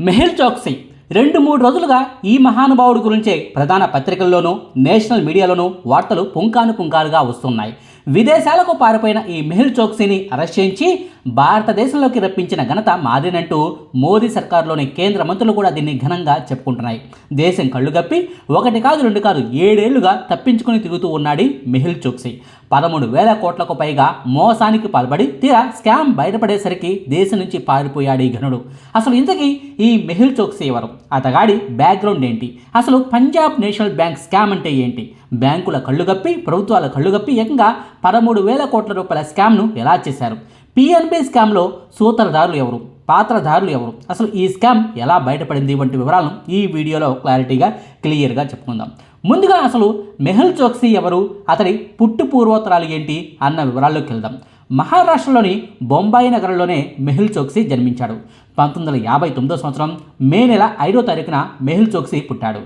మెహిల్ చోక్సీ. రెండు మూడు రోజులుగా ఈ మహానుభావుడి గురించే ప్రధాన పత్రికల్లోనూ నేషనల్ మీడియాలోనూ వార్తలు పుంకాను పుంకాలుగా వస్తున్నాయి. విదేశాలకు పారిపోయిన ఈ మెహుల్ చోక్సీని అరెస్ట్ చేయించి భారతదేశంలోకి రప్పించిన ఘనత మాదేనంటూ మోదీ సర్కారులోని కేంద్ర మంత్రులు కూడా దీన్ని ఘనంగా చెప్పుకుంటున్నాయి. దేశం కళ్ళు గప్పి ఒకటి కాదు రెండు కాదు ఏడేళ్ళుగా తప్పించుకుని తిరుగుతూ ఉన్నాడు మెహిల్ చోక్సీ. పదమూడు వేల కోట్లకు పైగా మోసానికి పాల్పడి తీరా స్కామ్ బయటపడేసరికి దేశం నుంచి పారిపోయాడు ఈ ఘనుడు. అసలు ఇంతకీ ఈ మెహిల్ చోక్సీ ఎవరు? అతగాడి బ్యాక్గ్రౌండ్ ఏంటి? అసలు పంజాబ్ నేషనల్ బ్యాంక్ స్కామ్ అంటే ఏంటి? బ్యాంకుల కళ్ళుగప్పి ప్రభుత్వాల కళ్ళుగప్పి ఏకంగా పదమూడు వేల కోట్ల రూపాయల స్కామ్ను ఎలా చేశారు? పిఎన్బి స్కామ్లో సూత్రధారులు ఎవరు? పాత్రధారులు ఎవరు? అసలు ఈ స్కామ్ ఎలా బయటపడింది? వంటి వివరాలను ఈ వీడియోలో క్లారిటీగా క్లియర్గా చెప్పుకుందాం. ముందుగా అసలు మెహుల్ చోక్సీ ఎవరు? అతడి పుట్టు పూర్వోత్తరాలు ఏంటి? అన్న వివరాల్లోకి వెళ్దాం. మహారాష్ట్రలోని బొంబాయి నగరంలోనే మెహుల్ చోక్సీ జన్మించాడు. పంతొమ్మిది వందల యాభై తొమ్మిదో సంవత్సరం మే నెల ఐదో తారీఖున మెహుల్ చోక్సీ పుట్టాడు.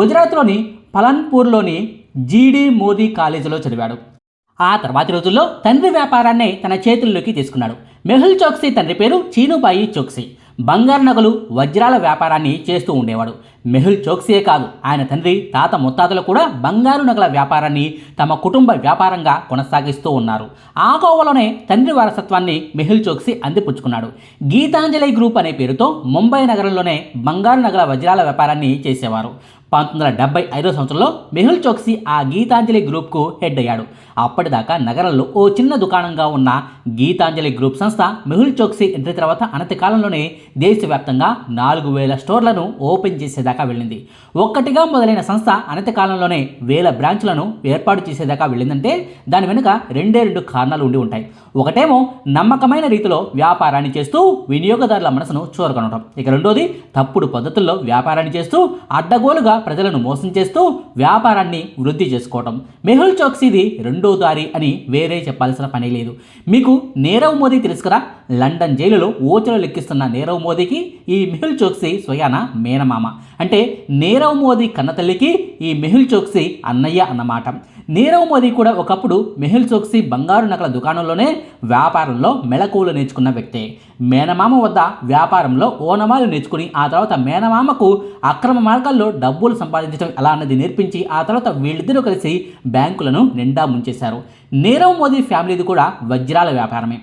గుజరాత్లోని పలన్పూర్లోని జీడీ మోదీ కాలేజీలో చదివాడు. ఆ తర్వాతి రోజుల్లో తండ్రి వ్యాపారాన్నే తన చేతుల్లోకి తీసుకున్నాడు. మెహుల్ చోక్సీ తండ్రి పేరు చీనుబాయి చోక్సీ. బంగారు నగలు వజ్రాల వ్యాపారాన్ని చేస్తూ ఉండేవాడు. మెహుల్ చోక్సీయే కాదు ఆయన తండ్రి తాత ముత్తాతలు కూడా బంగారు నగల వ్యాపారాన్ని తమ కుటుంబ వ్యాపారంగా కొనసాగిస్తూ ఉన్నారు. ఆ కోవలోనే తండ్రి వారసత్వాన్ని మెహుల్ చోక్సీ అందిపుచ్చుకున్నాడు. గీతాంజలి గ్రూప్ అనే పేరుతో ముంబై నగరంలోనే బంగారు నగల వజ్రాల వ్యాపారాన్ని చేసేవారు. పంతొమ్మిది వందల డెబ్బై ఐదో సంవత్సరంలో మెహుల్ చోక్సీ ఆ గీతాంజలి గ్రూప్కు హెడ్ అయ్యాడు. అప్పటిదాకా నగరంలో ఓ చిన్న దుకాణంగా ఉన్న గీతాంజలి గ్రూప్ సంస్థ మెహుల్ చోక్సీ ఎంట్రీ తర్వాత అనతి కాలంలోనే దేశవ్యాప్తంగా నాలుగు వేల స్టోర్లను ఓపెన్ చేసేదాకా వెళ్ళింది. ఒక్కటిగా మొదలైన సంస్థ అనతి కాలంలోనే వేల బ్రాంచ్లను ఏర్పాటు చేసేదాకా వెళ్ళిందంటే దాని వెనుక రెండే రెండు కారణాలు ఉండి ఉంటాయి. ఒకటేమో నమ్మకమైన రీతిలో వ్యాపారాన్ని చేస్తూ వినియోగదారుల మనసును చూరగొనడం ఇక రెండోది తప్పుడు పద్ధతుల్లో వ్యాపారాన్ని చేస్తూ అడ్డగోలుగా ప్రజలను మోసం చేస్తూ వ్యాపారాన్ని వృద్ధి చేసుకోవటం. మెహుల్ చోక్సీది రెండో దారి అని వేరే చెప్పాల్సిన పని లేదు. మీకు నీరవ్ మోదీ తెలుసు కదా? లండన్ జైలులో ఓచలు లెక్కిస్తున్న నీరవ్ మోదీకి ఈ మెహుల్ చోక్సీ స్వయాన మేనమామ. అంటే నీరవ్ మోదీ కన్నతల్లికి ఈ మెహుల్ చోక్సీ అన్నయ్య అన్నమాట. నీరవ్ మోదీ కూడా ఒకప్పుడు మెహుల్ చోక్సీ బంగారు నగల దుకాణంలోనే వ్యాపారంలో మెళకువలు నేర్చుకున్న వ్యక్తే. మేనమామ వద్ద వ్యాపారంలో ఓనమాలు నేర్చుకుని ఆ తర్వాత మేనమామకు అక్రమ మార్గాల్లో డబ్బులు సంపాదించడం ఎలా అన్నది నేర్పించి ఆ తర్వాత వీళ్ళిద్దరూ కలిసి బ్యాంకులను నిండా ముంచేశారు. నీరవ్ మోదీ ఫ్యామిలీది కూడా వజ్రాల వ్యాపారమే.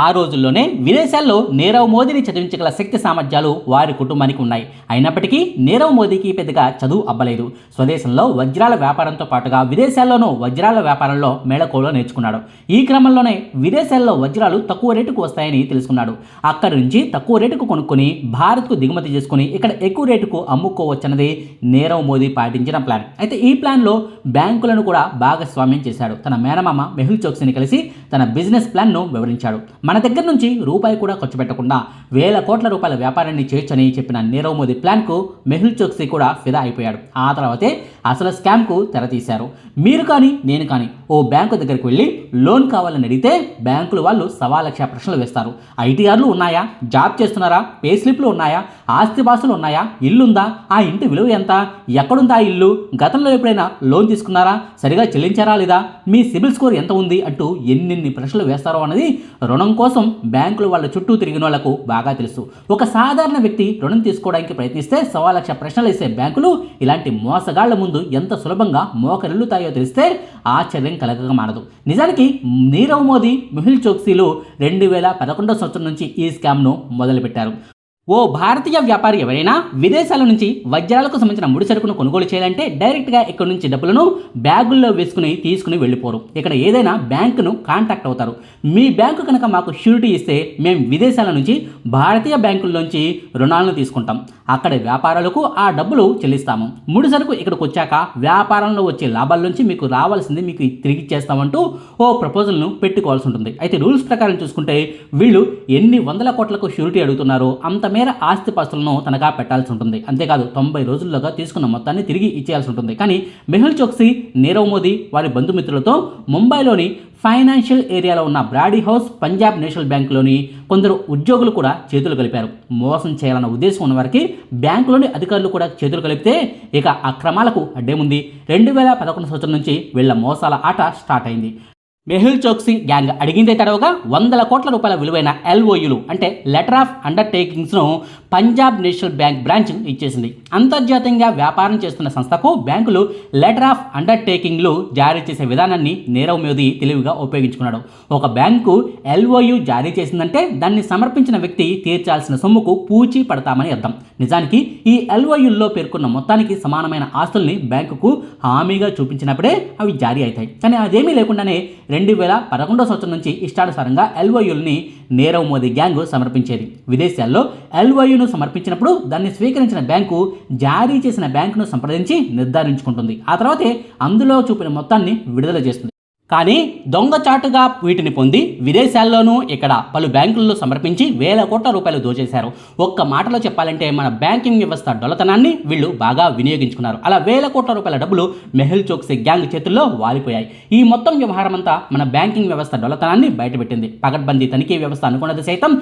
ఆ రోజుల్లోనే విదేశాల్లో నీరవ్ మోదీని చదివించగల శక్తి సామర్థ్యాలు వారి కుటుంబానికి ఉన్నాయి. అయినప్పటికీ నీరవ్ మోదీకి పెద్దగా చదువు అబ్బలేదు. స్వదేశంలో వజ్రాల వ్యాపారంతో పాటుగా విదేశాల్లోనూ వజ్రాల వ్యాపారంలో మేళకోలో నేర్చుకున్నాడు. ఈ క్రమంలోనే విదేశాల్లో వజ్రాలు తక్కువ రేటుకు వస్తాయని తెలుసుకున్నాడు. అక్కడి నుంచి తక్కువ రేటుకు కొనుక్కొని భారత్కు దిగుమతి చేసుకుని ఇక్కడ ఎక్కువ రేటుకు అమ్ముకోవచ్చన్నది నీరవ్ మోదీ పాటించిన ప్లాన్. అయితే ఈ ప్లాన్లో బ్యాంకులను కూడా భాగస్వామ్యం చేశాడు. తన మేనమామ మెహుల్ చోక్సీని కలిసి తన బిజినెస్ ప్లాన్ను వివరించాడు. మన దగ్గర నుంచి రూపాయి కూడా ఖర్చు పెట్టకుండా వేల కోట్ల రూపాయల వ్యాపారాన్ని చేయొచ్చని చెప్పిన నీరవ్ మోదీ ప్లాన్కు మెహుల్ చోక్సీ కూడా ఫిదా అయిపోయాడు. ఆ తర్వాతే అసలు స్కామ్కు తెరతీశారు మీరు కానీ నేను కానీ ఓ బ్యాంకు దగ్గరికి వెళ్ళి లోన్ కావాలని అడిగితే బ్యాంకులు వాళ్ళు సవా లక్ష ప్రశ్నలు వేస్తారు. ఐటీఆర్లు ఉన్నాయా? జాబ్ చేస్తున్నారా? పే స్లిప్లు ఉన్నాయా? ఆస్తిపాస్తులు ఉన్నాయా? ఇల్లుందా? ఆ ఇంటి విలువ ఎంత? ఎక్కడుందా ఆ ఇల్లు? గతంలో ఎప్పుడైనా లోన్ తీసుకున్నారా? సరిగా చెల్లించారా లేదా? మీ సిబిల్ స్కోర్ ఎంత ఉంది? అంటూ ఎన్నెన్ని ప్రశ్నలు వేస్తారో అన్నది రుణం కోసం బ్యాంకులు వాళ్ళ చుట్టూ తిరిగిన వాళ్ళకు బాగా తెలుసు. ఒక సాధారణ వ్యక్తి రుణం తీసుకోవడానికి ప్రయత్నిస్తే సవా లక్ష ప్రశ్నలు వేసే బ్యాంకులు ఇలాంటి మోసగాళ్ళ ముందు ఎంత సులభంగా మోకరిల్లుతాయో తెలిస్తే ఆశ్చర్యం కలగక మానదు నిజానికి నీరవ్ మోదీ మెహుల్ చోక్సీలు రెండు వేల పదకొండో సంవత్సరం నుంచి ఈ స్కామ్ను మొదలుపెట్టారు. ఓ భారతీయ వ్యాపారి ఎవరైనా విదేశాల నుంచి వజ్రాలకు సంబంధించిన ముడి సరుకును కొనుగోలు చేయాలంటే డైరెక్ట్గా ఇక్కడ నుంచి డబ్బులను బ్యాగుల్లో వేసుకుని తీసుకుని వెళ్ళిపోరు. ఇక్కడ ఏదైనా బ్యాంకును కాంటాక్ట్ అవుతారు. మీ బ్యాంకు కనుక మాకు షూరిటీ ఇస్తే మేము విదేశాల నుంచి భారతీయ బ్యాంకుల్లోంచి రుణాలను తీసుకుంటాం. అక్కడ వ్యాపారాలకు ఆ డబ్బులు చెల్లిస్తాము. ముడి సరుకు ఇక్కడికి వచ్చాక వ్యాపారంలో వచ్చే లాభాల నుంచి మీకు రావాల్సింది మీకు తిరిగి ఇచ్చేస్తామంటూ ఓ ప్రపోజల్ను పెట్టుకోవాల్సి ఉంటుంది. అయితే రూల్స్ ప్రకారం చూసుకుంటే వీళ్ళు ఎన్ని వందల కోట్లకు షూరిటీ అడుగుతున్నారో అంత మేర ఆస్తిపాస్తులను తనఖా పెట్టాల్సి ఉంటుంది. అంతేకాదు తొంభై రోజుల్లోగా తీసుకున్న మొత్తాన్ని తిరిగి ఇచ్చేయాల్సి ఉంటుంది. కానీ మెహుల్ చోక్సీ నీరవ్ మోదీ వారి బంధుమిత్రులతో ముంబైలోని ఫైనాన్షియల్ ఏరియాలో ఉన్న బ్రాడీ హౌస్ పంజాబ్ నేషనల్ బ్యాంకులోని కొందరు ఉద్యోగులు కూడా చేతులు కలిపారు. మోసం చేయాలన్న ఉద్దేశం ఉన్నవారికి బ్యాంకులోని అధికారులు కూడా చేతులు కలిపితే ఇక అక్రమాలకు అడ్డేముంది. రెండు వేల పదకొండు సంవత్సరం నుంచి వీళ్ళ మోసాల ఆట స్టార్ట్ అయింది. మెహుల్ చోక్సీ గ్యాంగ్ అడిగిందే తడవగా వందల కోట్ల రూపాయల విలువైన ఎల్ఓయులు అంటే లెటర్ ఆఫ్ అండర్టేకింగ్స్ను పంజాబ్ నేషనల్ బ్యాంక్ బ్రాంచ్ ఇచ్చేసింది. అంతర్జాతీయంగా వ్యాపారం చేస్తున్న సంస్థకు బ్యాంకులు లెటర్ ఆఫ్ అండర్టేకింగ్లు జారీ చేసే విధానాన్ని నీరవ్ మోదీ తెలివిగా ఉపయోగించుకున్నాడు. ఒక బ్యాంకు ఎల్ఓయు జారీ చేసిందంటే దాన్ని సమర్పించిన వ్యక్తి తీర్చాల్సిన సొమ్ముకు పూచి పడతామని అర్థం. నిజానికి ఈ ఎల్ఓయుల్లో పేర్కొన్న మొత్తానికి సమానమైన ఆస్తుల్ని బ్యాంకుకు హామీగా చూపించినప్పుడే అవి జారీ అవుతాయి. కానీ అదేమీ లేకుండానే రెండు వేల పదకొండో సంవత్సరం నుంచి ఇష్టానుసారంగా ఎల్వయుల్ని నీరవ్ మోదీ గ్యాంగ్ సమర్పించేది. విదేశాల్లో ఎల్వయును సమర్పించినప్పుడు దాన్ని స్వీకరించిన బ్యాంకు జారీ చేసిన బ్యాంకును సంప్రదించి నిర్ధారించుకుంటుంది. ఆ తర్వాతే అందులో చూపిన మొత్తాన్ని విడుదల చేస్తుంది. కానీ దొంగచాటుగా వీటిని పొంది విదేశాల్లోనూ ఇక్కడ పలు బ్యాంకుల్లో సమర్పించి వేల కోట్ల రూపాయలు దోచేశారు. ఒక్క మాటలో చెప్పాలంటే మన బ్యాంకింగ్ వ్యవస్థ డొలతనాన్ని వీళ్ళు బాగా వినియోగించుకున్నారు. అలా వేల కోట్ల రూపాయల డబ్బులు మెహుల్ చోక్సీ గ్యాంగ్ చేతుల్లో వాలిపోయాయి. ఈ మొత్తం వ్యవహారం అంతా మన బ్యాంకింగ్ వ్యవస్థ డొలతనాన్ని బయటపెట్టింది. పగడ్బందీ తనిఖీ వ్యవస్థ అనుకున్నది సైతం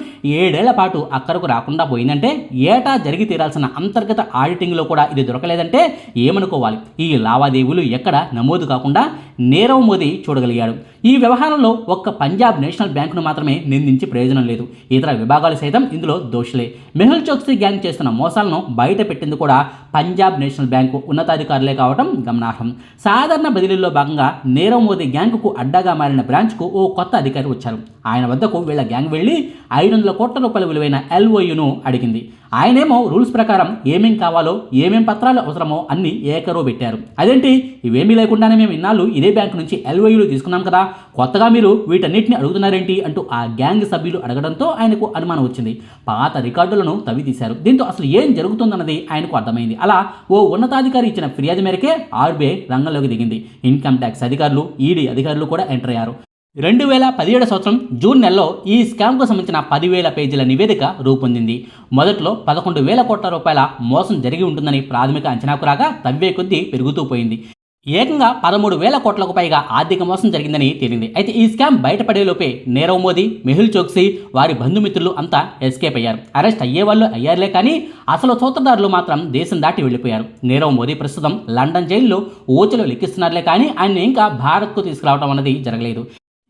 ఏడేళ్ళ పాటు అక్కడకు రాకుండా పోయిందంటే ఏటా జరిగి తీరాల్సిన అంతర్గత ఆడిటింగ్లో కూడా ఇది దొరకలేదంటే ఏమనుకోవాలి? ఈ లావాదేవీలు ఎక్కడ నమోదు కాకుండా నీరవ్ మోదీ చూడగలిగాడు. ఈ వ్యవహారంలో ఒక్క పంజాబ్ నేషనల్ బ్యాంకును మాత్రమే నిందించి ప్రయోజనం లేదు. ఇతర విభాగాలు సైతం ఇందులో దోషులే. మెహుల్ చోక్సీ గ్యాంగ్ చేస్తున్న మోసాలను బయట పెట్టింది కూడా పంజాబ్ నేషనల్ బ్యాంకు ఉన్నతాధికారులే కావడం గమనార్హం. సాధారణ బదిలీల్లో భాగంగా నీరవ్ మోదీ గ్యాంగ్కు అడ్డాగా మారిన బ్రాంచ్కు ఓ కొత్త అధికారి వచ్చారు. ఆయన వద్దకు వీళ్ళ గ్యాంగ్ వెళ్ళి ఐదు వందల కోట్ల రూపాయల విలువైన ఎల్ఓయును అడిగింది. ఆయనేమో రూల్స్ ప్రకారం ఏమేం కావాలో ఏమేం పత్రాలు అవసరమో అన్ని ఏకరో పెట్టారు. అదేంటి? ఇవేమీ లేకుండానే మేము ఇన్నాళ్ళు ఇదే బ్యాంకు నుంచి ఇంటర్వ్యూలు తీసుకున్నాం కదా. కొత్తగా మీరు వీటన్నిటిని అడుగుతున్నారేంటి అంటూ ఆ గ్యాంగ్ సభ్యులు అడగడంతో ఆయనకు అనుమానం వచ్చింది. పాత రికార్డులను తవ్వి తీశారు దీంతో అసలు ఏం జరుగుతుందన్నది ఆయనకు అర్థమైంది. అలా ఓ ఉన్నతాధికారి ఇచ్చిన ఫిర్యాదు మేరకే ఆర్బీఐ రంగంలోకి దిగింది. ఇన్కమ్ ట్యాక్స్ అధికారులు ఈడీ అధికారులు కూడా ఎంటర్ అయ్యారు. రెండు వేల పదిహేడు సంవత్సరం జూన్ నెలలో ఈ స్కామ్కు సంబంధించిన పదివేల పేజీల నివేదిక రూపొందింది. మొదట్లో పదకొండు వేల కోట్ల రూపాయల మోసం జరిగి ఉంటుందని ప్రాథమిక అంచనాకు రాగా తవ్వే కొద్దీ పెరుగుతూ పోయింది. ఏకంగా పదమూడు వేల కోట్లకు పైగా ఆర్థిక మోసం జరిగిందని తేలింది. అయితే ఈ స్కామ్ బయటపడేలోపే నీరవ్ మోదీ మెహుల్ చోక్సీ వారి బంధుమిత్రులు అంతా ఎస్కేప్ అయ్యారు. అరెస్ట్ అయ్యేవాళ్ళు అయ్యారులే కానీ అసలు సూత్రధారులు మాత్రం దేశం దాటి వెళ్ళిపోయారు. నీరవ్ మోదీ ప్రస్తుతం లండన్ జైల్లో ఊచలు లెక్కిస్తున్నారులే కానీ ఆయన ఇంకా భారత్కు తీసుకురావడం అన్నది జరగలేదు.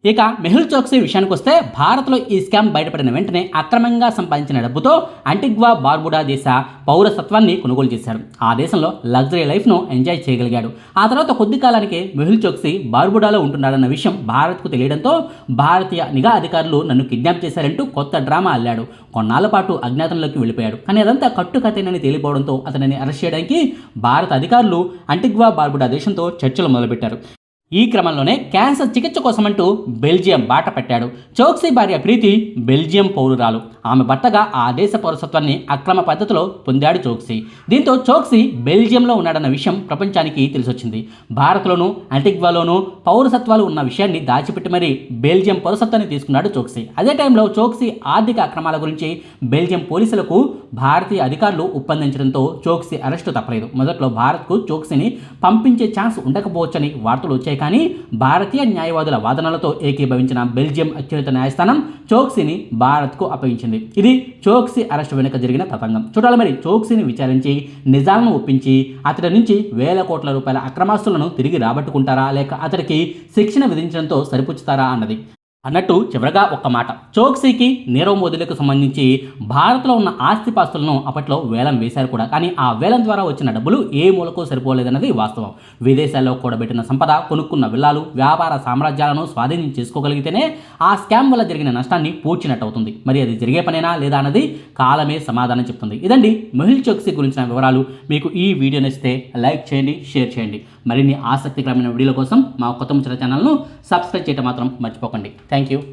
ఇక మెహుల్ చోక్సీ విషయానికి వస్తే భారత్లో ఈ స్కామ్ బయటపడిన వెంటనే అక్రమంగా సంపాదించిన డబ్బుతో అంటిగ్వా బార్బుడా దేశ పౌరసత్వాన్ని కొనుగోలు చేశాడు. ఆ దేశంలో లగ్జరీ లైఫ్ను ఎంజాయ్ చేయగలిగాడు. ఆ తర్వాత కొద్ది కాలానికే మెహుల్ చోక్సీ బార్బుడాలో ఉంటున్నాడన్న విషయం భారత్కు తెలియడంతో భారతీయ నిఘా అధికారులు నన్ను కిడ్నాప్ చేశారంటూ కొత్త డ్రామా అల్లాడు. కొన్నాళ్ళ పాటు అజ్ఞాతంలోకి వెళ్ళిపోయాడు. కానీ అదంతా కట్టుకథేనని తేలిపోవడంతో అతనిని అరెస్ట్ చేయడానికి భారత అధికారులు అంటిగ్వా బార్బుడా దేశంతో చర్చలు మొదలుపెట్టారు. ఈ క్రమంలోనే క్యాన్సర్ చికిత్స కోసమంటూ బెల్జియం బాట పెట్టాడు. చోక్సీ భార్య ప్రీతి బెల్జియం పౌరురాలు. ఆమె భర్తగా ఆ దేశ పౌరసత్వాన్ని అక్రమ పద్ధతిలో పొందాడు చోక్సీ. దీంతో చోక్సీ బెల్జియంలో ఉన్నాడన్న విషయం ప్రపంచానికి తెలిసొచ్చింది. భారత్లోనూ అంటిగ్వాలోనూ పౌరసత్వాలు ఉన్న విషయాన్ని దాచిపెట్టి మరీ బెల్జియం పౌరసత్వాన్ని తీసుకున్నాడు చోక్సీ. అదే టైంలో చోక్సీ ఆర్థిక అక్రమాల గురించి బెల్జియం పోలీసులకు భారతీయ అధికారులు ఒప్పందించడంతో చోక్సీ అరెస్టు తప్పలేదు. మొదట్లో భారత్కు చోక్సీని పంపించే ఛాన్స్ ఉండకపోవచ్చని వార్తలు వచ్చాయి కానీ భారతీయ న్యాయవాదుల వాదనలతో ఏకీభవించిన బెల్జియం అత్యున్నత న్యాయస్థానం చోక్సీని భారత్కు అప్పగించింది. ఇది చోక్సీ అరెస్ట్ వెనుక జరిగిన తతంగం. చూడాలి మరి చోక్సీని విచారించి నిజాలను ఒప్పించి అతడి నుంచి వేల కోట్ల రూపాయల అక్రమాస్తులను తిరిగి రాబట్టుకుంటారా లేక అతడికి శిక్షణ విధించడంతో సరిపుచ్చుతారా అన్నది. అన్నట్టు చివరగా ఒక్క మాట. చోక్సీకి నీరవ్ మోదీలకు సంబంధించి భారత్లో ఉన్న ఆస్తిపాస్తులను అప్పట్లో వేలం వేశారు కూడా. కానీ ఆ వేలం ద్వారా వచ్చిన డబ్బులు ఏ మూలకు సరిపోలేదన్నది వాస్తవం. విదేశాల్లో కూడబెట్టిన సంపద కొనుక్కున్న విల్లాలు వ్యాపార సామ్రాజ్యాలను స్వాధీనం చేసుకోగలిగితేనే ఆ స్కామ్ వల్ల జరిగిన నష్టాన్ని పూడ్చినట్టు అవుతుంది మరి అది జరిగే పనేనా లేదా అన్నది కాలమే సమాధానం చెప్తుంది. ఇదండి మెహుల్ చోక్సీ గురించిన వివరాలు. మీకు ఈ వీడియో నచ్చితే లైక్ చేయండి షేర్ చేయండి. మరిన్ని ఆసక్తికరమైన వీడియోల కోసం మా కొత్త ముచ్చట ఛానల్ను సబ్స్క్రైబ్ చేయడం మాత్రం మర్చిపోకండి. Thank you.